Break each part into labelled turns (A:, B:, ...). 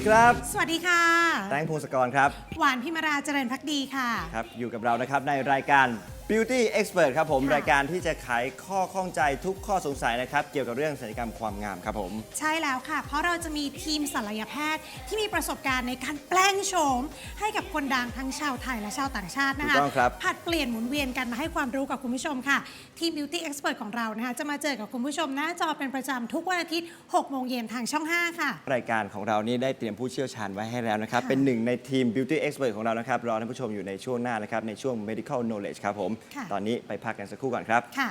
A: ดีครับ
B: สวัสดีค่ะ
A: แตงพงศกรครับ
B: หวานพิมราเจริญพักดีค่ะ
A: ครับ อยู่กับเรานะครับในรายการ Beauty Expert ครับผม
B: ค่ะ
A: รายการที่จะไขข้อข้องใจทุกข้อสงสัยนะครับ เกี่ยวกับเรื่องศัลยกรรมความงามครับผม
B: ใช่แล้วค่ะ เพราะเราจะมีทีมศัลยแพทย์ที่มีประสบการณ์ในการแปลงโฉม ให้กับคนดังทั้งชาวไทยและชาวต่างชาตินะคะ
A: ถูกต้องครับ
B: ผัดเปลี่ยนหมุนเวียนกันมาให้ความรู้กับคุณผู้ชมค่ะ ทีม Beauty Expert ของเรานะคะจะมาเจอกับคุณผู้ชมหน้าจอเป็นประจำทุกวันอาทิตย์6โมงเย็นทางช่อง 5 ค่ะ
A: รายการของเรานี่ได้เตรียมผู้เชี่ยวชาญไว้ให้แล้วนะครับ
B: ค่ะ
A: เป็นหนึ่งในทีม Beauty Expert ของเรานะครับ รอท่านผู้ชมอยู่ในช่วงหน้านะครับ ในช่วง Medical Knowledge ครับผม
B: ค่ะ
A: ตอนนี้ไปพักกันสักครู่ก่อนครับ
B: ค่ะ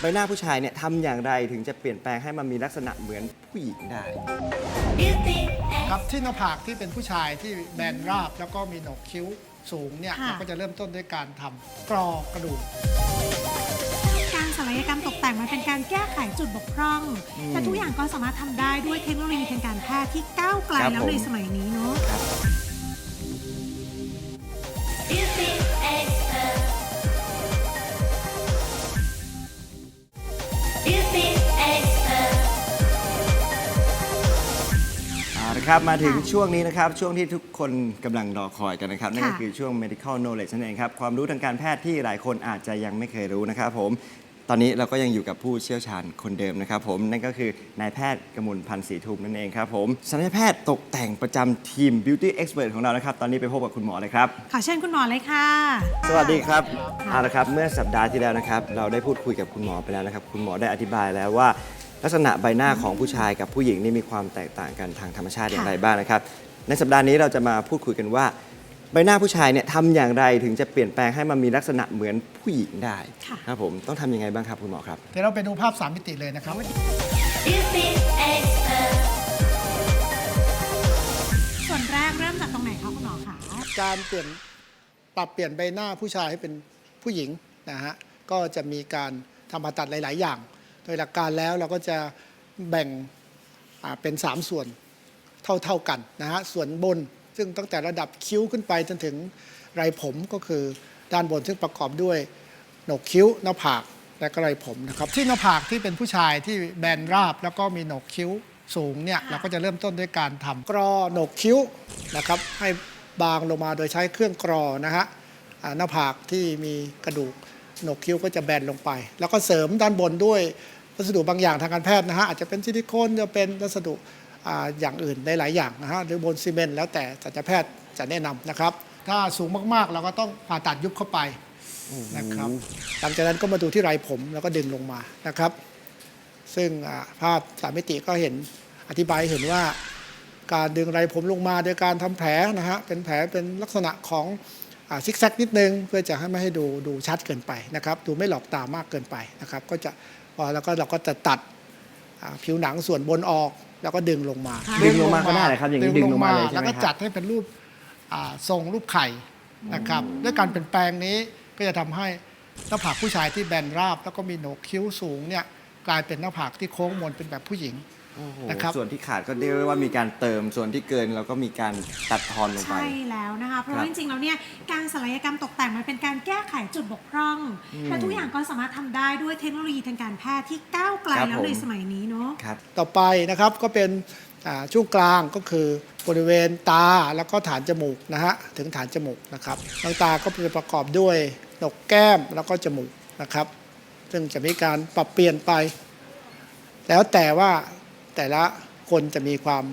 A: ใบหน้าผู้ชายเนี่ยทำอย่างไรถึงจะเปลี่ยนแปลงให้มันมีลักษณะเหมือนผู้หญิงได้
C: Beauty
D: ครับที่หน้าผากที่เป็นผู้ชายที่แบนราบแล้วก็มีโหนกคิ้วสูงเนี่ย
B: ค่ะ
D: เราก็จะเริ่มต้นด้วยการทำกรอกระดูก
B: การศัลยกรรมตกแต่งมันเป็นการแก้ไขจุดบกพร่อง แต่ทุกอย่างก็สามารถทำได้ด้วยเทคโนโลยีทางการแพทย์ที่ก้าวไกล
A: ครับ
B: แล้ว
A: ผม
B: ในสมัยนี้เนาะ
C: Beauty
A: ครับมาถึงช่วงนี้นะครับ ช่วงที่ทุกคนกำลังรอคอยกันนะครับ นั่นก็
B: ค่ะ
A: คือช่วง medical knowledge นั่นเองครับ ความรู้ทางการแพทย์ที่หลายคนอาจจะยังไม่เคยรู้นะครับผม ตอนนี้เราก็ยังอยู่กับผู้เชี่ยวชาญคนเดิมนะครับผม นั่นก็คือนายแพทย์กมลพันธ์ศรีทุมนั่นเองครับผมศัลยแพทย์ตกแต่งประจำทีม beauty expert ของเรานะครับ ตอนนี้ไปพบกับคุณหมอเลยครับ
B: ขอเชิญคุณหมอเลยค่ะ
A: สวัสดีครับเอาละครับ เมื่อสัปดาห์ที่แล้วนะครับ เราได้พูดคุยกับคุณหมอไปแล้วนะครับ คุณหมอได้อธิบายแล้วว่า ลักษณะใบหน้าของผู้ชายกับผู้หญิงนี่มีความแตกต่างกันทางธรรมชาติอย่างไรบ้างนะครับ ในสัปดาห์นี้เราจะมาพูดคุยกันว่า ใบหน้าผู้ชายเนี่ยทำอย่างไรถึงจะเปลี่ยนแปลงให้มันมีลักษณะเหมือนผู้หญิงได้
B: ค่ะ
A: ครับผมต้องทำยังไงบ้างครับคุณหมอครับ
D: เดี๋ยวเราไปดูภาพสามมิติเลยนะครับ
C: Beauty expert.
B: ส่วนแรกเริ่มจากตรงไหนคะคุณหมอคะ
D: การเปลี่ยนปรับเปลี่ยนใบหน้าผู้ชายให้เป็นผู้หญิงนะฮะก็จะมีการทำผ่าตัดหลาย ๆ อย่าง โดยหลักการแล้วเราก็จะแบ่งอ่าเป็น 3 ส่วนเท่า ๆกันนะฮะส่วนบนซึ่งตั้งแต่ระดับคิ้วขึ้นไปจนถึงไรผมก็คือด้านบนซึ่งประกอบด้วยโหนกคิ้วหน้าผากและก็ไรผมนะครับที่หน้าผากที่เป็นผู้ชายที่แบนราบ แล้วก็มีโหนกคิ้วสูงเนี่ยเราก็จะเริ่มต้นด้วยการทำกรอโหนกคิ้วนะครับให้บางลงมาโดยใช้เครื่องกรอนะฮะอ่าหน้าผากที่มีกระดูกโหนกคิ้วก็จะแบนลงไป แล้วก็เสริมด้านบนด้วย วัสดุบางอย่างทางการแพทย์นะฮะอาจจะเป็นซิลิโคนจะเป็นวัสดุอ่าอย่างอื่นได้หลายอย่างนะฮะหรือบนซีเมนต์แล้วแต่สัตวแพทย์จะแนะนำนะครับ ถ้าสูงมากๆเราก็ต้องผ่าตัดยุบเข้าไปนะครับหลังจากนั้นก็มาดูที่ไรผมแล้วก็ดึงลงมานะครับ ซึ่งอ่าภาพสามมิติก็เห็นอธิบายให้เห็นว่าการดึงไรผมลงมาโดยการทำแผลนะฮะเป็นแผลเป็นลักษณะของซิกแซกนิดนึง เพื่อจะให้ไม่ให้ดูดูชัดเกินไปนะครับ ดูไม่หลอกตามากเกินไปนะครับ ก็จะ พอแล้วก็เราก็จะตัดอ่าผิวหนังส่วนบนออกแล้วก็ดึงลงมา
A: ดึงลงมาก็ได้เหรอครับอย่างนี้ดึงลงมาเลยใช่ไหม
D: แล้วก็
A: ครับ
D: จัดให้เป็นรูปอ่าทรงรูปไข่นะครับ ด้วยการเปลี่ยนแปลงนี้ก็จะทำให้หน้าผากผู้ชายที่แบนราบ แล้วก็มีโหนกคิ้วสูงเนี่ยกลายเป็นหน้าผากที่โค้งมนเป็นแบบผู้หญิง
A: โอ้โห
D: นะครับ
A: ส่วนที่ขาดก็เรียกได้ว่ามีการเติมส่วนที่เกินเราก็มีการตัดทอนลงไป
B: ใช่แล้วนะคะ เพราะ
A: ครั
B: ว่า
A: บ
B: จริงๆแล้วเนี่ยการศัลยกรรมตกแต่งมันเป็นการแก้ไขจุดบกพร่องและทุกอย่างก็สามารถทำได้ด้วยเทคโนโลยีทางการแพทย์ที่ก้าวไกล
A: ครับ
B: แล้ว
A: ผม
B: ในสมัยนี้เนาะ
A: ครับ
D: ต่อไปนะครับก็เป็นอ่าช่วงกลางก็คือบริเวณตาแล้วก็ฐานจมูกนะฮะถึงฐานจมูกนะครับทางตาก็จะประกอบด้วยหนกแก้มแล้วก็จมูกนะครับ ซึ่งจะมีการปรับเปลี่ยนไป แล้วแต่ว่า แต่ละคนจะมีความ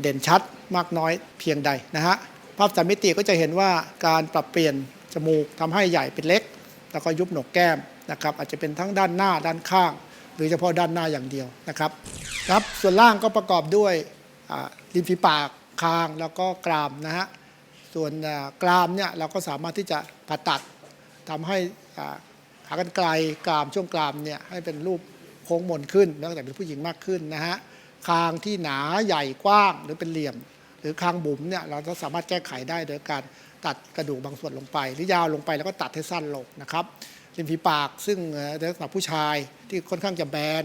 D: เด่นชัดมากน้อยเพียงใดนะฮะภาพสามมิติก็จะเห็นว่าการปรับเปลี่ยนจมูกทำให้ใหญ่เป็นเล็ก แล้วก็ยุบหนกแก้มนะครับอาจจะเป็นทั้งด้านหน้าด้านข้าง หรือเฉพาะด้านหน้าอย่างเดียวนะครับครับส่วนล่างก็ประกอบด้วยริมฝีปากคางแล้วก็กรามนะฮะส่วนกรามเนี่ยเราก็สามารถที่จะผ่าตัดทำให้อ่ากรรไกลกรามช่วงกรามเนี่ยให้เป็นรูปโค้งมนขึ้นเนื่องจากเป็นผู้หญิงมากขึ้นนะฮะ คางที่หนาใหญ่กว้างหรือเป็นเหลี่ยม หรือคางบุ๋มเนี่ยเราก็สามารถแก้ไขได้โดยการตัดกระดูกบางส่วนลงไป หรือยาวลงไปแล้วก็ตัดให้สั้นลงนะครับริมฝีปากซึ่งในลักษณะผู้ชายที่ค่อนข้างจะแบน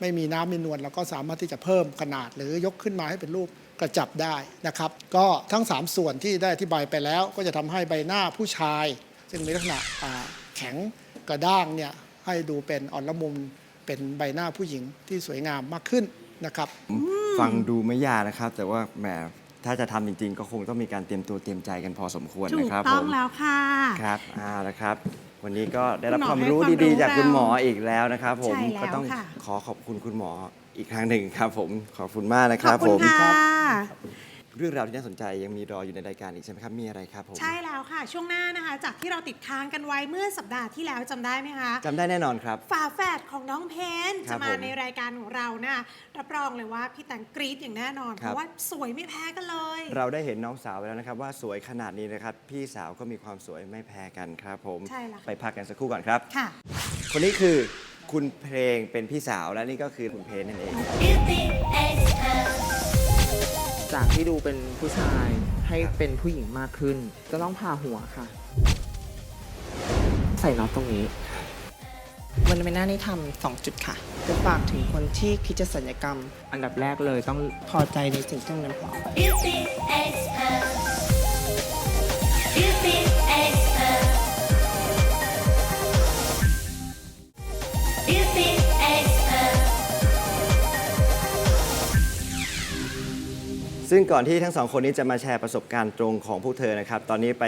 D: ไม่มีน้ำมีนวลเราก็สามารถที่จะเพิ่มขนาด หรือยกขึ้นมาให้เป็นรูปกระจับได้นะครับ ก็ทั้ง 3 ส่วนที่ได้อธิบายไปแล้ว ก็จะทำให้ใบหน้าผู้ชาย ซึ่งมีลักษณะแข็งกระด้างเนี่ยให้ดูเป็นอ่อนละมุนเป็นใบหน้าผู้หญิงที่สวยงามมากขึ้น นะครับ
A: ฟังดูไม่ยากนะครับ แต่ว่าแหมถ้าจะทำจริงๆ ก็คงต้องมีการเตรียมตัวเตรียมใจกันพอสมควร
B: ถู
A: นะ
B: ก
A: ครับ
B: ต้
A: ผ
B: อง
A: ม
B: แล้วค่ะ
A: ครับอ่าละครับ วันนี้ก็ได้รับ
B: คุณหมอ
A: ความรู้
B: ให้ความ
A: ดี
B: รู้
A: ๆ จากคุณหมอ
B: เรา
A: อีกแล้วนะครับ ผม
B: ใช่แล้ว
A: ก็ต้อง
B: ค่ะ
A: ขอขอบคุณคุณหมออีกครั้งหนึ่งครับ ผมขอบคุณมากนะค
B: ขอ
A: รั
B: บบคุ
A: ผ
B: ณ
A: ม
B: ค่ะ
A: เรื่องราวที่น่าสนใจยังมีรออยู่ในรายการอีกใช่ไหมครับ มีอะไรครับผม
B: ใช่แล้วค่ะ ช่วงหน้านะคะ จากที่เราติดค้างกันไว้เมื่อสัปดาห์ที่แล้วจำได้ไหมคะ
A: จำได้แน่นอนครับ
B: ฝาแฝดของน้องเพน
A: ครั
B: จะ
A: บ
B: มา
A: ผม
B: ในรายการของเรานะรับรองเลยว่าพี่แตงกรี๊ดอย่างแน่นอน
A: ค
B: เพ
A: รับ
B: ราะว่าสวยไม่แพ้กันเลย
A: เราได้เห็นน้องสาวไปแล้วนะครับ ว่าสวยขนาดนี้นะครับ พี่สาวก็มีความสวยไม่แพ้กันครับ ผม
B: ใช่แล้วค่ะ
A: ไปพักกันสักครู่ก่อนครับ
B: ค่ะ
A: คนนี้คือคุณเพลงเป็นพี่สาวและนี่ก็คือคุณเพลงนั่นเอง
C: Beauty expert
E: จากที่ดูเป็นผู้ชายให้เป็นผู้หญิงมากขึ้นก็ต้องผ่าหัวค่ะ ใส่น็อตตรงนี้ วันใบหน้านี่ทำสองจุดค่ะจะฝากถึงคนที่คิดจะสัญญกรรม อันดับแรกเลยต้องพอใจในสิ่งที่ตรงนั้นพอ
C: Beauty expert
A: ซึ่งก่อนที่ทั้งสองคนนี้จะมาแชร์ประสบการณ์ตรงของพวกเธอนะครับ ตอนนี้ไป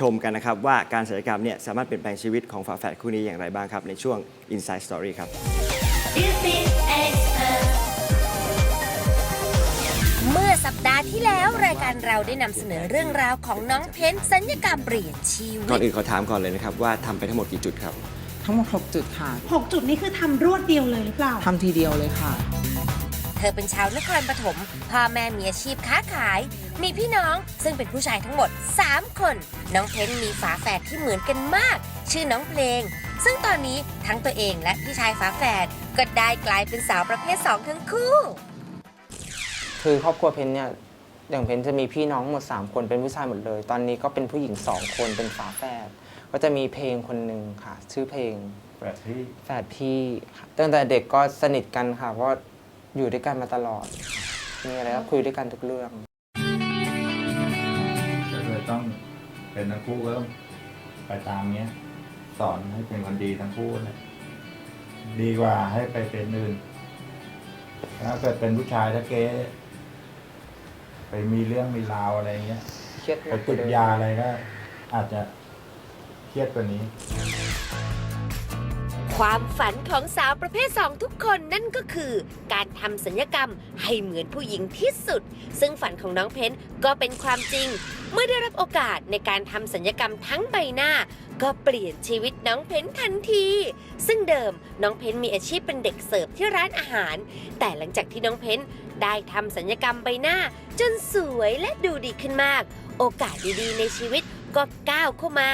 A: ชมกันนะครับ ว่าการศัลยกรรมเนี่ยสามารถเปลี่ยนแปลงชีวิตของฝาแฝดคู่นี้อย่างไรบ้างครับ ในช่วง Inside Story ครับ
C: Beauty expert
F: เมื่อสัปดาห์ที่แล้วรายการเราได้นำเสนอเรื่องราวของน้องเพนสัญญกรรมเปลี่ยนชีวิ
A: ก่อน
F: ต
A: อื่นขอถามก่อนเลยนะครับว่าทำไปทั้งหมดกี่จุดครับ
E: ทั้งหมด 6 จุดค่ะ
B: 6 จุดนี้คือทำรวดเดียวเลยหรือเปล่า
E: ทำทีเดียวเลยค่ะ
F: เธอเป็นชาวนครปฐมพ่อแม่มีอาชีพค้าขาย มีพี่น้องซึ่งเป็นผู้ชายทั้งหมด 3 คน น้องเพนมีฝาแฝดที่เหมือนกันมาก ชื่อน้องเพลง ซึ่งตอนนี้ทั้งตัวเองและพี่ชายฝาแฝดก็ได้กลายเป็นสาวประเภท 2 ทั้งคู่
E: คือครอบครัวเพนเนี่ยอย่างเพนจะมีพี่น้องหมด 3 คนเป็นผู้ชายหมดเลย ตอนนี้ก็เป็นผู้หญิง 2 คนเป็นฝาแฝดก็จะมีเพลงคนหนึ่งค่ะ ชื่อเพลง
G: แฝดพี่
E: แฝดพี่ค่ะตั้งแต่เด็กก็สนิทกันค่ะเพราะ อยู่ด้วยกันมาตลอด มีอะไรก็คุยด้วยกันทุกเรื่อง
G: ก็เลยต้องเป็นทั้งคู่ก็ต้องไปตามเนี้ย สอนให้เป็นคนดีทั้งคู่นะดีกว่าให้ไปเป็นอื่นถ้าเกิดเป็นผู้ชายถ้าเก๊ไปมีเรื่องมีราวอะไรเงี้ย
E: เครียดห
G: ไป
E: นักก
G: ติ
E: ว่า
G: ด
E: เดิม
G: ยาอะไรก็อาจจะเครียดกว่านี้
F: ความฝันของสาวประเภท2ทุกคนนั่นก็คือ การทำสัญญกรรมให้เหมือนผู้หญิงที่สุด ซึ่งฝันของน้องเพนก็เป็นความจริง เมื่อได้รับโอกาสในการทำสัญญกรรมทั้งใบหน้า ก็เปลี่ยนชีวิตน้องเพนทันที ซึ่งเดิมน้องเพนมีอาชีพเป็นเด็กเสิร์ฟที่ร้านอาหาร แต่หลังจากที่น้องเพนได้ทำสัญญกรรมใบหน้า จนสวยและดูดีขึ้นมาก โอกาสดีๆ ในชีวิตก็ก้าวเข้ามา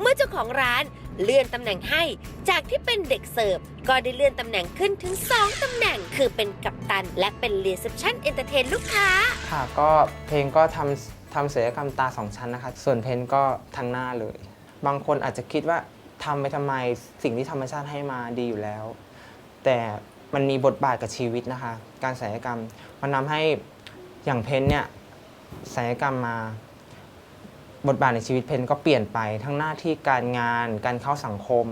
F: เมื่อเจ้าของร้าน เลื่อนตำแหน่งให้ จากที่เป็นเด็กเสิร์ฟ ก็ได้เลื่อนตำแหน่งขึ้นถึง 2ตำแหน่ง คือเป็นกัปตัน และเป็นรีเซพชันเอนเตอร์เทนลูกค้า
E: ค่ะก็เพลงก็ทำทำศัลยกรรมตาสองชั้นนะคะ ส่วนเพนก็ทั้งหน้าเลย บางคนอาจจะคิดว่าทำไปทำไมสิ่งที่ธรรมชาติให้มาดีอยู่แล้ว แต่มันมีบทบาทกับชีวิตนะคะ การศัลยกรรม มันทำให้อย่างเพนเนี่ยศัลยกรรมมา บทบาทในชีวิตเพนก็เปลี่ยนไปทั้งหน้าที่การงาน การเข้าสังคม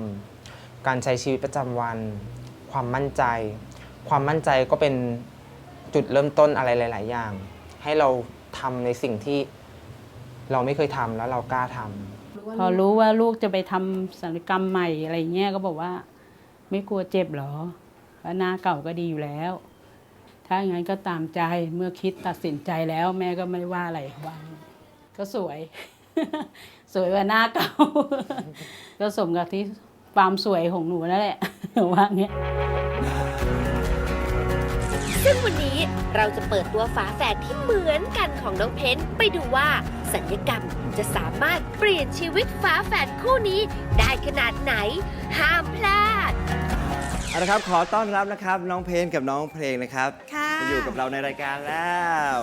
E: การใช้ชีวิตประจำวัน ความมั่นใจ ความมั่นใจก็เป็นจุดเริ่มต้นอะไรหลาย ๆ อย่าง ให้เราทำในสิ่งที่เราไม่เคยทำแล้วเรากล้าทำ
H: พอรู้ว่าลูกจะไปทำศัลยกรรมใหม่อะไรเงี้ยก็บอกว่า ไม่กลัวเจ็บหรอแล้วหน้าเก่าก็ดีอยู่แล้ว ถ้าอย่างนั้นก็ตามใจเมื่อคิดตัดสินใจแล้ว แม่ก็ไม่ว่าอะไรว่าก็สวย สวยกว่าหน้าเก่า ก็สมกับที่ความสวยของหนูนั่นแหละ ว่าเงี้ย
F: ซึ่งวันนี้เราจะเปิดตัวฝาแฝดที่เหมือนกันของน้องเพนไปดูว่าสัญญกรรมจะสามารถเปลี่ยนชีวิตฝาแฝดคู่นี้ได้ขนาดไหน ห้ามพลาด
A: เอาละครับขอต้อนรับนะครับ น้องเพนกับน้องเพลงนะครับ
B: ค่ะ
A: มาอยู่กับเราในรายการแล้ว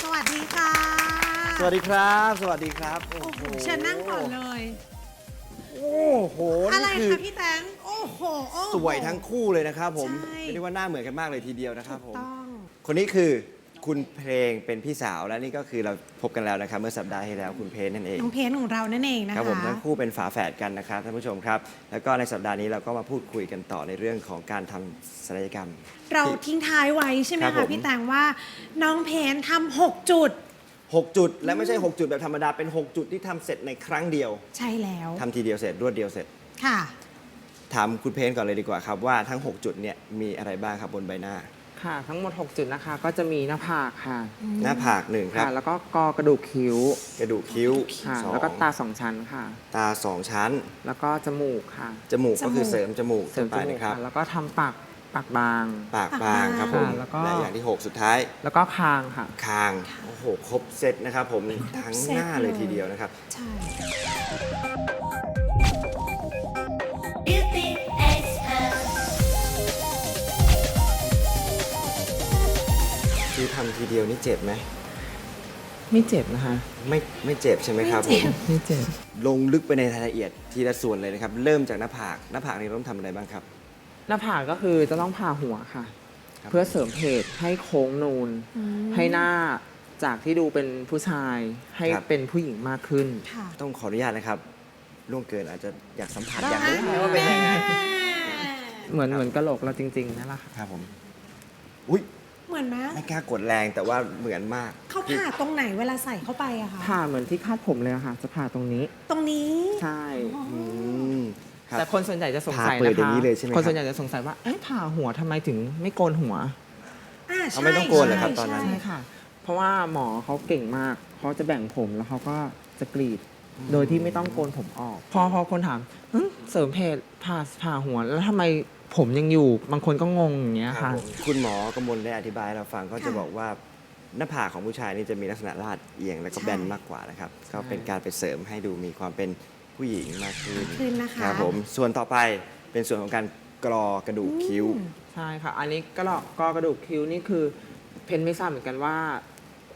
B: สวัสดีค่ะ
A: สวัสดีครับ สวัสดีครับ
B: โอ้โหเชิญนั่งก่อนเลย
A: โอ้โห
B: อะไร
A: นี่คือ
B: คะพี่แตงโอ้โหโอ้โห
A: สวยทั้งคู่เลยนะครับผม
B: ใช่
A: เรียกว่าหน้าเหมือนกันมากเลยทีเดียวนะครับ
B: ถู
A: ผ
B: ก
A: ม
B: ต้อง
A: คนนี้คือคุณเพลงเป็นพี่สาวและนี่ก็คือเราพบกันแล้วนะครับ เมื่อสัปดาห์ที่แล้วคุณเพลงนั่นเอง
B: น้องเพนของเรานั่นเองนะคะ
A: ครับผมทั้งคู่เป็นฝาแฝดกันนะครับท่านผู้ชมครับ แล้วก็ในสัปดาห์นี้เราก็มาพูดคุยกันต่อในเรื่องของการทำศัลยกรรม
B: เราทิ้งท้ายไว้ใช่ไหม
A: ครับผ
B: คะ
A: ม
B: พี่แตงว่าน้องเพนทำหกจุด
A: 6 จุด และไม่ใช่ 6 จุดแบบธรรมดา เป็น 6 จุดที่ทำเสร็จในครั้งเดียว
B: ใช่แล้ว
A: ทำทีเดียวเสร็จรวดเดียวเสร็จ
B: ค่ะ
A: ถามคุณเพลงก่อนเลยดีกว่าครับว่าทั้ง 6 จุดเนี่ยมีอะไรบ้างครับบนใบหน้า
E: ค่ะ ทั้งหมด 6 จุดนะคะ ก็จะมีหน้าผากค่ะ
A: หน้าผากหนึ่งครับ
E: ค่ะแล้วก็กอกระดูกคิ้ว
A: กระดูกคิ้ว
E: ค่ะ
A: สอง
E: แล้วก็ตาสองชั้นค่ะ
A: ตาสองชั้น
E: แล้วก็จมูกค่ะ
A: จมูกก็คือ
B: จมูก
A: เสริมจมูก
E: เสริมจ
A: ไป
E: มูก
A: นะครับ
E: ค่ะ แล้วก็ทำปาก ปากบาง
A: ปากบางครับผม
E: ค่ะแล้วก็
A: และอย่างที่ 6 สุดท้าย
E: แล้วก็คางค่ะ
A: คาง โอ้โห ครบเซตนะครับผมทั้งหน้าเลยทีเดียวนะครับ
B: ใช่
C: Beauty expert
A: คือทำทีเดียวนี่เจ็บไหม
E: ไม่เจ็บนะคะ
A: ไม่ไม่เจ็บใช่ไหมครับผม
E: ไม่เจ็บ
A: ลงลึกไปในรายละเอียดทีละส่วนเลยนะครับ เริ่มจากหน้าผาก หน้าผากนี่เราต้องทำอะไรบ้างครับ
E: หน้าผากก็คือจะต้องผ่าหัวค่ะ
A: ครับ
E: เพื่อเสริมเพศให้โค้งนูนให้หน้าจากที่ดูเป็นผู้ชายให้เป็นผู้หญิงมากขึ้น
B: ค่ะ
A: ต้องขออนุญาตนะครับล่วงเกินอาจจะอยากสัมผัสอยากรู้ไหมว่าเป็นยังไง
E: เหมือนเหมือนกะโหลกเราจริงๆนั่นแหละค่ะ
A: ครับผมอุ้ย
B: เหมือนไหม
A: ไม่กล้ากดแรงแต่ว่าเหมือนมาก
B: เขาผ่าตรงไหนเวลาใส่เข้าไปอะคะ
E: ผ่าเหมือนที่คาดผมเลยอะค่ะ จะผ่าตรงนี้
B: ตรงนี้
E: ใช่
A: อืมครับ
E: แต่คนส่วนใหญ่จะสงสัย
A: ผ่าเปิด
E: นะ
A: อย่า
E: คะ
A: งนี้เลยใช่ไหม
E: คนส่
A: ครับ
E: วนใหญ่จะสงสัยว่าเอ๊ะผ่าหัวทำไมถึงไม่โกนหัว
B: อ่า
A: เอา
B: ใช่
A: ไม่ต้องโกนเหรอครับ
B: ใช่
A: ตอนนั้น
B: ใช่
E: ใช่ค่ะ เพราะว่าหมอเขาเก่งมาก เขาจะแบ่งผมแล้วเขาก็จะกรีด โดยที่ไม่ต้องโกนผมออก พอพอคนถามหึเสริมเพศผ่าผ่าหัว แล้วทำไมผมยังอยู่ บางคนก็งงอย่างเงี้ย
A: ครับ
E: ค่ะ
A: ผมคุณหมอกำมลได้อธิบายให้เราฟังก็จะบอกว่าหน้าผากของผู้ชายนี่จะมีลักษณะลาดเอียงแล้วก็แบนมากกว่านะครับ ก็เป็นการไปเสริมให้ดูมีความเป็น ผู้หญิงมากขึ้น
B: ขึ้นนะคะ
A: ครับผมส่วนต่อไปเป็นส่วนของการกรอกระดูกคิ้ว
E: ใช่ค่ะ อันนี้ก็กอกระดูกคิ้วนี่คือเพนไม่ทราบเหมือนกันว่า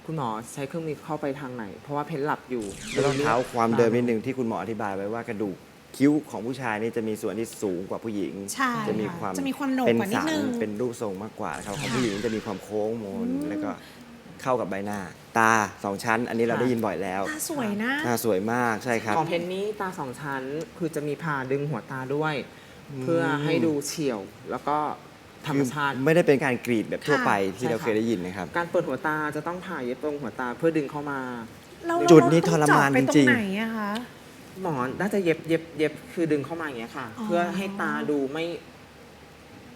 E: คุณหมอใช้เครื่องมือเข้าไปทางไหน เพราะว่าเพนหลับอยู่
A: ก็ต้องเท้าความเดิมนิดนึงที่คุณหมออธิบายไว้ว่ากระดูกคิ้วของผู้ชายนี่จะมีส่วนที่สูงกว่าผู้หญิง
B: ใช่
A: จะมี
B: ค่ะ
A: ความ
B: จะมีความโหนก
A: เป็น
B: กว่านิด
A: สัน
B: นึง
A: เป็นรูปทรงมากกว่านะครับของ
B: ค่ะ
A: ผู้หญิงจะมีความโค้งมนแล้วก็ เข้ากับใบหน้า ตาสองชั้น อันนี้เราได้ยินบ่อยแล้ว
B: ตาสวยนะ
A: ตาสวยมากใช่ครับ
E: ของเพนนี่ตาสองชั้น คือจะมีผ่าดึงหัวตาด้วย เพื่อให้ดูเฉียวแล้วก็ธรรมชาติ
A: คือไม่ได้เป็นการกรีดแบบทั่วไปที่
E: ใช่
A: เรา
E: ค่ะ
A: เคยได้ยินนะครับ
E: การเปิดหัวตาจะต้องผ่าเย็บตรงหัวตาเพื่อดึงเข้ามา
B: เรา
A: จุดนี้ทรมาน
B: เต้องเจาะไป
A: จริงๆ
B: ตไหนอะคะ
E: หมอน่าจะเย็บเย็บเย็บคือดึงเข้ามาอย่างเงี้ยค่ะ
B: อ๋อ
E: เพื่อให้ตาดูไม่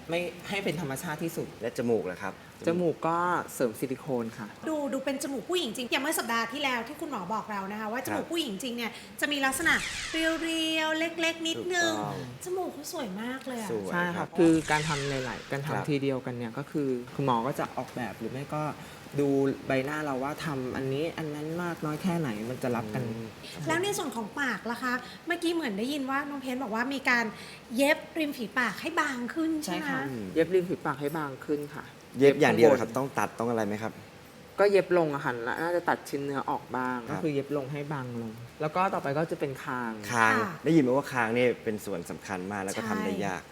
E: ไม่ให้เป็นธรรมชาติที่สุด
A: และจมูกล่ะครับ
E: จมูกก็เสริมซิลิโคนค่ะ
B: ดูดูเป็นจมูกผู้หญิงจริง อย่างเมื่อสัปดาห์ที่แล้วที่คุณหมอบอกเรานะคะ ว่าจมูกผู้หญิงจริงเนี่ยจะมีลักษณะเรียวๆ เล็กๆ นิดนึง
A: ถูกต้อง
B: จมูกเขาสวยมากเลยอะ
A: สวย
E: ใช่
A: ค
E: ค
A: รั
E: รับบคือการทำในหลายการ
A: ครับ
E: ทำทีเดียวกันเนี่ยก็คือคุณหมอก็จะออกแบบหรือไม่ก็ดูใบหน้าเราว่าทำอันนี้อันนั้นมากน้อยแค่ไหนมันจะรับกัน
B: แล้วในส่วนของปากล่ะคะ เมื่อกี้เหมือนได้ยินว่าน้องเพนบอกว่ามีการเย็บริมฝีปากให้บางขึ้นใช่
E: ใช่
B: ไหม
E: ค่ะ เย็บริมฝีปากให้บางขึ้นค่ะ
A: เย็บอย่างเดียวเหรอ
E: ข้
A: ครับ ต้องตัดต้องอะไรไหมครับ
E: ก็เย็บลงอะค่ะแล้วน่าจะตัดชิ้นเนื้อออกบ้าง
A: ครั
E: ก็
A: บ
E: คือเย็บลงให้บางลง แล้วก็ต่อไปก็จะเป็นคาง
A: คางได้ยินมาว่าคางนี่เป็นส่วนสำคัญมากแล้วก็ทำได้ยาก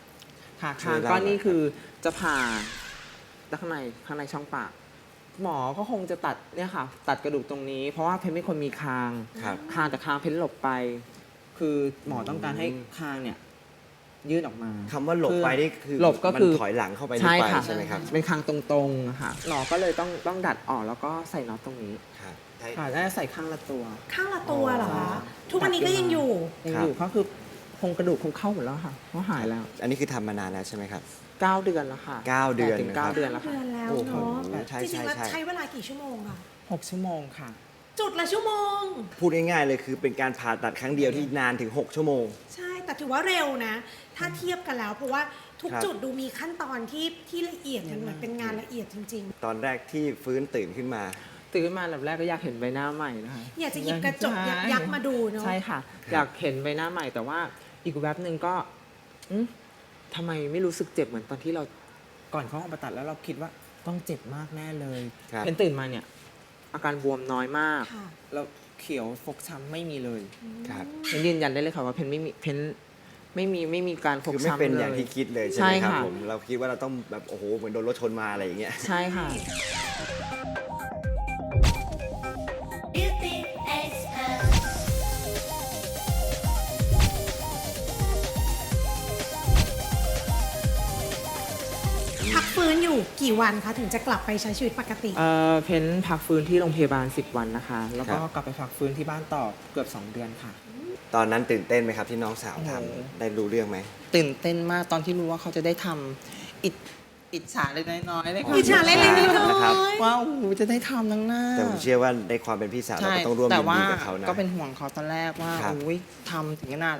E: ค่ะ
A: ช่ว
E: คายง
A: เล่า
E: ก็
A: หน่อย
E: นี่
A: ครับ
E: คือจะผ่าข้างในข้างในช่องปาก หมอก็คงจะตัดเนี่ยค่ะ ตัดกระดูกตรงนี้ เพราะว่าเพนเป็นคนมีคาง
A: ครับ
E: คางแต่คางเพนหลบไป คือหมอต้องการให้คางเนี่ย ยื่นออกมา
A: คำว่าหลบไปนี่คือ
E: หลบก็คือ
A: มันถอยหลังเข้าไป
E: ใช่
A: ลึกไป
E: ค่ะ
A: ใช่ไหมครับ
E: เป็นคางตรงๆอะค่ะหมอก็เลยต้องต้องดัดออกแล้วก็ใส่น็อตตรงนี้
A: ครับใช่
E: ค่ะได้ใส่ข้างละตัว
B: ข้างละตัวเหรอ
A: อ๋
B: คะ
A: อ
B: ทุกวันนี้ก็ยังอยู่
E: ยัง
A: ครับ
E: อยู่ก็คือโครงกระดูกคงเข้าหมดแล้วค่ะเพราะหายแล้ว
A: อันนี้คือทำมานานแล้วใช่ไหมครับ
E: 9เดือนแล้วค่ะ
A: เก้าเดือน
E: แปถึง
A: นะครับ
E: เก้าเดือนแล้วค่ะ
B: เดือนแล้ว
A: โอ้โห
B: เนาะ
A: ใช่
B: จริงๆแล้ว
A: ใช่ใช่
B: ใช้เวลากี่ชั่วโมงอะ
E: 6ชั่วโมงค่ะ
B: จุดละชั่วโมง
A: พูดง่ายๆเลยคือเป็นการผ่าตัดครั้งเดียวที่นานถึง 6 ชั่วโมง
B: ใช่ แต่ถือว่าเร็วนะ ถ้าเทียบกันแล้ว เพราะว่าทุก
A: ครับ
B: จุดดูมีขั้นตอนที่ที่ละเอียดกันเหมือนเป็นงานละเอียดจริง
A: ตอนแรกที่ฟื้นตื่นขึ้นมา
E: ตื่นขึ้นมาอันดับแรกก็อยากเห็นใบหน้าใหม่นะคะ
B: ๆอยากจะหยิบกระจก
E: ใช่
B: ยักษ์ๆมาดูเนาะ
E: ใช่ค่ะ อยากเห็นใบหน้าใหม่แต่ว่าอีกแวบหนึ่งก็อืม
I: ทำไมไม่รู้สึกเจ็บเหมือนตอนที่เราก่อนเข้าห้องผ่าตัดแล้วเราคิดว่าต้องเจ็บมากแน่เลย
A: ครับ
I: เพนตื่นมาเนี่ย อาการบวมน้อยมาก
B: ค่ะ
I: แล้ว เขียวฟกช้ำไม่มีเลย
A: ครับ
I: เพนยืนยันได้เลยค่ะว่าเพนไม่มีเพนไม่มีไม่มีการฟก
A: คือไม่
I: ช้ำ
A: เป็น
I: เล
A: อย่าง
I: ย
A: ที่คิดเลยใช่
I: ใช่
A: ไหมครับ
I: ค่ะ
A: ผมเราคิดว่าเราต้องแบบโอ้โหเหมือนโดนรถชนมาอะไรอย่างเงี้ย
I: ใช่ค่ะ
B: ฟื้นอยู่กี่วันคะถึงจะกลับไปใช้ชีวิตปกติ
I: เอ่อเพนพักฟื้นที่โรงพยาบาล 10 วันนะคะ แล้วก็
A: ครับ
I: กลับไปพักฟื้นที่บ้านต่อเกือบ 2 เดือนค่ะ
A: ตอนนั้นตื่นเต้นไหมครับที่น้องสาวทำ
I: โอ้โห
A: ได้รู้เรื่องไหม
I: ตื่นเต้นมากตอนที่รู้ว่าเขาจะได้ทำอิดอิจฉาเล็กน้อยๆเลยค่ะ
B: อิจฉาเล็กๆน้อยๆ
A: นะครับ
I: ว่าโอ้โหจะได้ทำทั้งหน้า
A: แต่ผมเชื่อว่าในความเป็นพี่สาวเรา
I: ใช่
A: ก็ต้องร่วม
I: แต่
A: ยิน
I: ว่า
A: ดีกับเขานะ
I: ก็เป็นห่วงเขาตอนแรกว่า
A: ครับ
I: โอ้ยทำถึงขนาด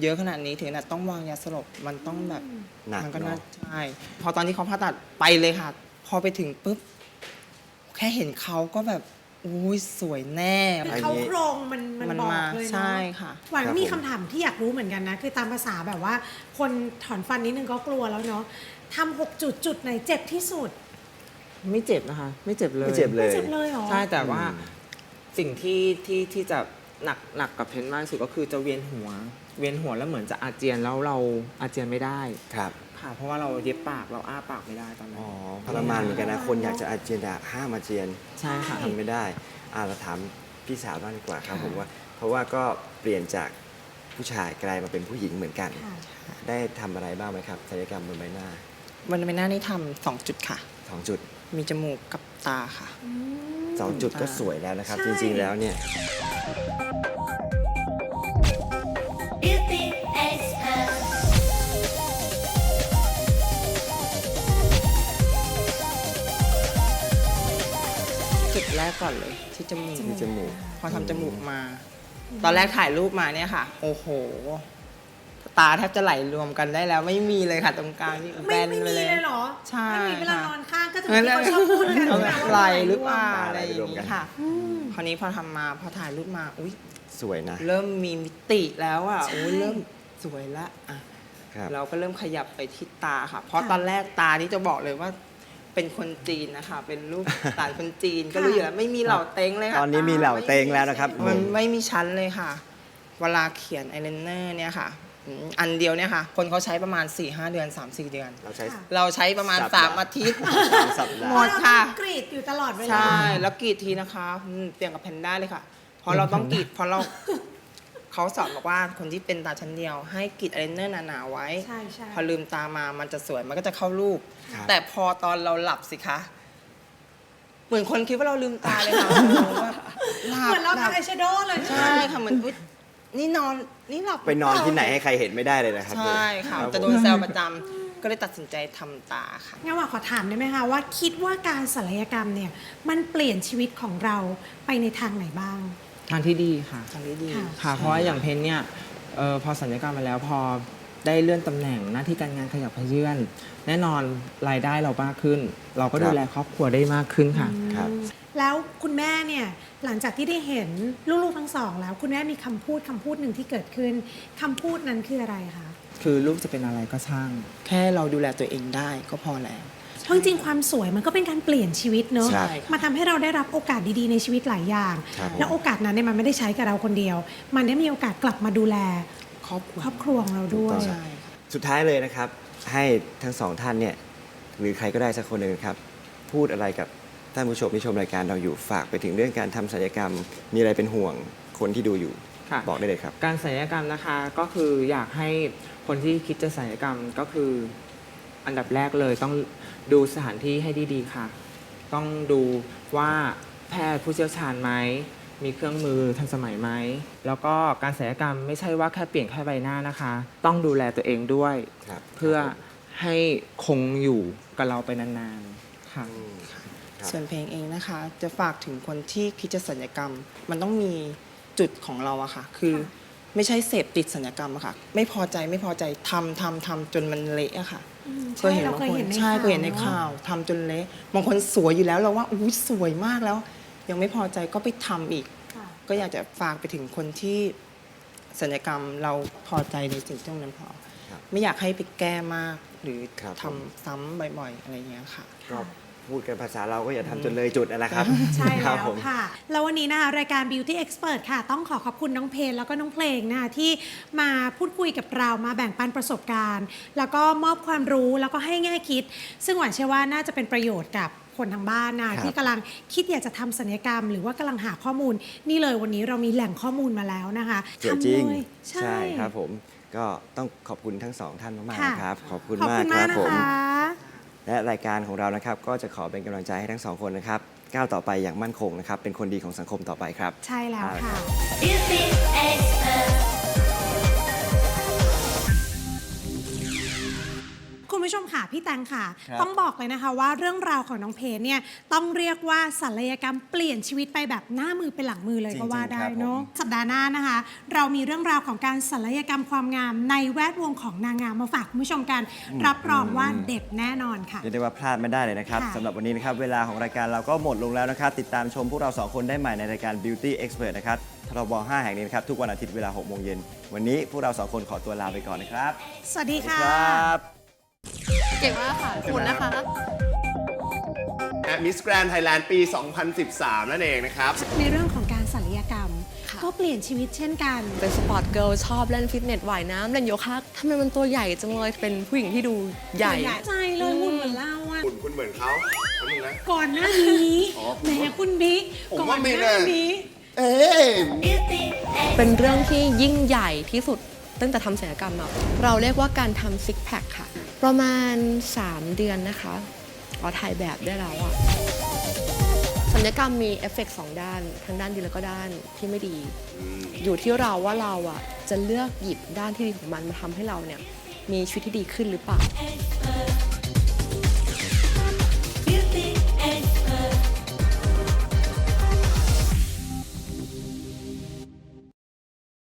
I: เยอะขนาดนี้ถึงขนาดต้องวางยาสลบมันต้องแบบ
A: หนัก
I: มัก็น่า
A: เนาะ
I: ใช่พอตอนที่เขาผ่าตัดไปเลยค่ะ พอไปถึงปุ๊บ แค่เห็นเขาก็แบบอุ้ยสวยแน่
B: คือเขาโครงมันมัน
I: มัน
B: บอก
I: มา
B: เลย
I: ใช่
B: เนาะ
I: ค่ะ
B: หวาน
A: ครับ
B: มี
A: ผม
B: คำถามที่อยากรู้เหมือนกันนะ คือตามภาษาแบบว่า คนถอนฟันนิดนึงก็กลัวแล้วเนาะทำหกจุดจุดไหนเจ็บที่สุด
I: ไม่เจ็บนะคะ ไม่เจ็บเลย
A: ไม่เจ็บเล
B: ไม่
A: ย
B: เจ็บเลยเหรอ
I: ใช่แต่ว่า
A: อืม
I: สิ่งที่ที่ที่จะหนักหนักกับเพนมากที่สุดก็คือจะเวียนหัว เวียนหัวแล้วเหมือนจะอาเจียนแล้วเราอาเจียนไม่ได้
A: ครับ
I: ค่ะ เพราะว่าเราเย็บปากเราอ้าปากไม่ได้ตอนนั้
A: อ๋
I: น
A: อทรมานเหมือนกันนะ คนอยากจะอาเจียนแต่ห้ามอาเจียน
I: ใช่ค่ะ
A: ทำไม่ได้อ่าเราถามพี่สาวบ้างดีกว่าครับ
I: ค่ะ
A: ผมว่า เพราะว่าก็เปลี่ยนจากผู้ชายกลายมาเป็นผู้หญิงเหมือนกัน
B: ค่ะ
A: ได้ทำอะไรบ้างไหมครับศัลยกรรมบนใบหน้า
I: บนใบหน้านี่ทำสองจุดค่ะ
A: สองจุด
I: มีจมูกกับตาค่ะ
A: สองจุดก็สวยแล้วนะครับ
B: ใช่
A: จริงๆแล้วเนี่ย
I: กก่อนเลย ที่จมูก
A: ที่จมูก
I: พอทำจมูกมา ตอนแรกถ่ายรูปมาเนี่ยค่ะ โอ้โห ตาแทบจะไหลรวมกันได้แล้ว ไม่มีเลยค่ะ ตรงกลางนี่
B: ไม่
I: แบน
B: ไม่
I: ไป
B: มี
I: เลย
B: เลยเหรอ
I: ใช่
B: ไม่มีเวลา
I: ค่ะ
B: นอนข้างก็จะมีคนชอบพูดกัน
I: เอา
B: ใช่
I: แบ
B: ไหม
I: บ
B: ว่า
I: ไหลหรือเปล่า
A: ไหล
I: อะไรอย่าง
A: รวมกัน
I: นี้ค่ะคราวนี้พอทำมาพอถ่ายรูปมาอุ้ย
A: สวยนะ
I: เริ่มมีมิติแล้วอะ
B: ใช่
I: อุ้ยเริ่มสวยละอะ
A: ครับ
I: เราก็เริ่มขยับไปที่ตาค่ะ เพราะตอนแรกตาที่จะบอกเลยว่า เป็นคนจีนนะคะ เป็นรูปหลานคนจีนก็รู้อยู่แล้วไม่มีเหล่าเต็งเลยค่ะ
A: ตอนนี้มีเหล่าเต็งแล้วนะครับ
I: มันไม่มีชั้นเลยค่ะ เวลาเขียนไอเลนเนอร์เนี่ยค่ะอืมอันเดียวเนี่ยค่ะ คนเขาใช้ประมาณ 4-5 เดือน 3-4 เดือน
A: เราใช้
B: ค่ะ
I: เราใช้ประมาณ
A: สัปดาห์
I: 3อาทิตย์
A: สัปดา
I: หม
A: ห์
I: ดค่ะ
B: เราต้องกรีดอยู่ตลอดเวลา
I: ใช่แล้วกรีดทีนะคะอืมเปลี่ยนกับแพนด้าเลยค่ะเพราะเราต้องกรีดเพราะเรา เขาสอนบอกว่าคนที่เป็นตาชั้นเดียว ให้กรีดไอเลนเนอร์หนาๆไว้
B: ใช่ใช่
I: พอลืมตามามันจะสวยมันก็จะเข้ารูป
A: ครับ
I: แต่พอตอนเราหลับสิคะ เหมือนคนคิดว่าเราลืมตาเลยค่ะหลับ
B: เหมือนเรา
I: หลับ
B: ทำอายแชโดว์เลย
I: ใช่ค่ะเหมือนอุ๊ยนี่นอนนี่หลับ
A: ไปนอนที่ไหนให้ใครเห็นไม่ได้เลยนะครับ
I: ใช่ค่ะ
A: รับ
I: จะโด
A: ผม
I: นแซวประจำก็เลยตัดสินใจทำตาค่ะ
B: งั้นว่าขอถามได้ไหมคะว่าคิดว่าการศัลยกรรมเนี่ยมันเปลี่ยนชีวิตของเราไปในทางไหนบ้าง
I: ทางที่ดีค่ะ ทางที่ดี
B: ค่ะ
I: ค่ะ เพราะว่าอย่างเพนเนี่ยเออพอสัญญกรรมมาแล้วพอได้เลื่อนตำแหน่งหน้าที่การงานขยับเขยื่อนแน่นอนรายได้เรามากขึ้น เราก็
A: ครับ
I: ดูแลครอบครัวได้มากขึ้นค่ะ
A: ครับ
B: แล้วคุณแม่เนี่ยหลังจากที่ได้เห็นลูกๆทั้งสองแล้วคุณแม่มีคำพูดคำพูดหนึ่งที่เกิดขึ้นคำพูดนั้นคืออะไรคะ
I: คือลูกจะเป็นอะไรก็ช่าง แค่เราดูแลตัวเองได้ก็พอแล้ว
B: เพราะจริงๆความสวยมันก็เป็นการเปลี่ยนชีวิตเนอะ
A: ใช่
B: มาทำให้เราได้รับโอกาสดีๆในชีวิตหลายอย่าง
A: ครับผม
B: แล้วโอกาสนั้นเนี่ยมันไม่ได้ใช้กับเราคนเดียว มันได้มีโอกาสกลับมาดูแล
I: ครอบครัว
B: ครอบครัวของเราด้วย
I: ใช่
A: สุดท้ายเลยนะครับ ให้ทั้งสองท่านเนี่ยหรือใครก็ได้สักคนหนึ่งครับ พูดอะไรกับท่านผู้ชมที่ชมรายการเราอยู่ฝากไปถึงเรื่องการทำศัลยกรรม มีอะไรเป็นห่วงคนที่ดูอยู่
I: ค่ะ
A: บอกได้เลยครับ
I: การศัลยกรรมนะคะก็คืออยากให้คนที่คิดจะศัลยกรรมก็คืออันดับแรกเลยต้อง ดูสถานที่ให้ดีๆค่ะ ต้องดูว่าแพทย์ผู้เชี่ยวชาญไหม มีเครื่องมือทันสมัยไหม แล้วก็การศัลยกรรมไม่ใช่ว่าแค่เปลี่ยนแค่ใบหน้านะคะ ต้องดูแลตัวเองด้วย
A: ครับ
I: เพื่อให้คงอยู่กับเราไปนานๆ ค่ะ
A: อืมครับ
I: ส่วนเพลงเองนะคะ จะฝากถึงคนที่คิดจะสัญญกรรม มันต้องมีจุดของเราอะค่ะ คือ ไม่ใช่เสพติดสัญญกรรมอะค่ะ ไม่พอใจไม่พอใจทำทำทำจนมันเละอะค่ะ
B: อืม
I: เค
B: ใช่
I: ยเห็น
B: เรา
I: บาง
B: เคย
I: คน
B: เห็นใน
I: ใช่
B: ข่าว
I: เคยเห็นใน
B: เนอะ
I: ข่าวทำจนเละบางคนสวยอยู่แล้วเราว่าอุ้ยสวยมากแล้ว ยังไม่พอใจก็ไปทำอีก
B: ค่ะ
I: ก็อยากจะฝากไปถึงคนที่สัญญกรรมเราพอใจในสิ่งตรงนั้นพอ
A: ครับ
I: ไม่อยากให้ไปแก้มากหรือ
A: ครับ
I: ทำซ้ำบ่อยๆ อะไรอย่างเงี้ยค่ะ
A: ก็ พูดกันภาษาเราก็อย่าทำจนเลยจุดนั่นแหละครับ
B: ใช่
A: ครั
B: แล้
A: บ
B: ว
A: ผม
B: ค่ะ แล้ววันนี้นะคะรายการ Beauty Expert ค่ะ ต้องขอขอบคุณน้องเพลงแล้วก็น้องเพลงนะคะที่มาพูดคุยกับเรามาแบ่งปันประสบการณ์ แล้วก็มอบความรู้แล้วก็ให้แง่คิด ซึ่งหวานเชื่อว่าน่าจะเป็นประโยชน์กับคนทางบ้านนะครับที่กำลังคิดอยากจะทำศัลยกรรม หรือว่ากำลังหาข้อมูล นี่เลยวันนี้เรามีแหล่งข้อมูลมาแล้วนะคะ
A: เจ๋อจริง
B: ทำเลยใช่
A: ครับผมก็ต้องขอบคุณทั้งสองท่านมากๆ
B: ค่ะ
A: นะครับ ขอบคุณ
B: ขอบ
A: มาก
B: คุณ
A: ค
B: มา
A: รั
B: ก
A: บ
B: นะ
A: ผม
B: คะ
A: และรายการของเรานะครับก็จะขอเป็นกำลังใจให้ทั้งสองคนนะครับก้าวต่อไปอย่างมั่นคงนะครับเป็นคนดีของสังคมต่อไปครับ
B: ใช่แล้วค่ะ
C: Beauty expert
B: คุณผู้ชมค่ะพี่แตงค่ะ
A: ครับ
B: ต้องบอกเลยนะคะว่าเรื่องราวของน้องเพชรเนี่ยต้องเรียกว่าศัลยกรรมเปลี่ยนชีวิตไปแบบหน้ามือเป็นหลังมือเลยก็ว่าได้เนาะสัปดาห์หน้านะคะ เรามีเรื่องราวของการศัลยกรรมความงามในแวดวงของนางงามมาฝากคุณผู้ชมกัน รับรองว่าเด็ดแน่นอนค่ะ
A: เรียกได้ว่าพลาดไม่ได้เลยนะครับ
B: ค่ะ
A: สำหรับวันนี้นะครับ เวลาของรายการเราก็หมดลงแล้วนะครับ ติดตามชมพวกเรา 2 คนได้ใหม่ในรายการ Beauty Expert นะครับทรบ5แห่งนี้นะครับ ทุกวันอาทิตย์เวลา6โมงเย็นวันนี้พวกเรา 2 คนขอตัวลาไปก่อนนะครับ
B: สวัสดีค่ะ
A: ครับ
J: เก่งมากค่ะคุณนะคะ
K: มิสแกรนไทยแลนด์ปี 2013 นั่นเองนะครับ
B: ในเรื่องของการศัลยกรรม
J: ค่ะ
B: ก็เปลี่ยนชีวิตเช่นกัน
J: เป็นสปอร์ตเกิร์ลชอบเล่นฟิตเนสว่ายน้ำเล่นโยคะทำไมมันตัวใหญ่จังเลยเป็นผู้หญิงที่ดูใหญ่
B: ใจเลยหุ่นเหมือนเราอะ
K: คุณคุณเหมือนเขาทำนึงนะ
B: ก่อนหน้านี้
K: อ๋อ
B: แหมคุณบิ๊ก
K: ผม
B: ก่อ
K: ว่านไม่
B: หน้า
K: น่า
B: นี้
K: เอ๊ะ
C: Beauty
J: เป็นเรื่องที่ยิ่งใหญ่ที่สุดตั้งแต่ทำศัลยกรรมมาเราเรียกว่าการทำซิกแพคค่ะ ประมาณ 3 เดือนนะคะเราถ่ายแบบได้แล้วอะศัลยกรรมมีเอฟเฟกต์สองด้าน ทั้งด้านดีแล้วก็ด้านที่ไม่ดี อยู่ที่เราว่าเราอะจะเลือกหยิบด้านที่ดีของมันมาทำให้เราเนี่ยมีชีวิตที่ดีขึ้นหรือเปล่า
C: expert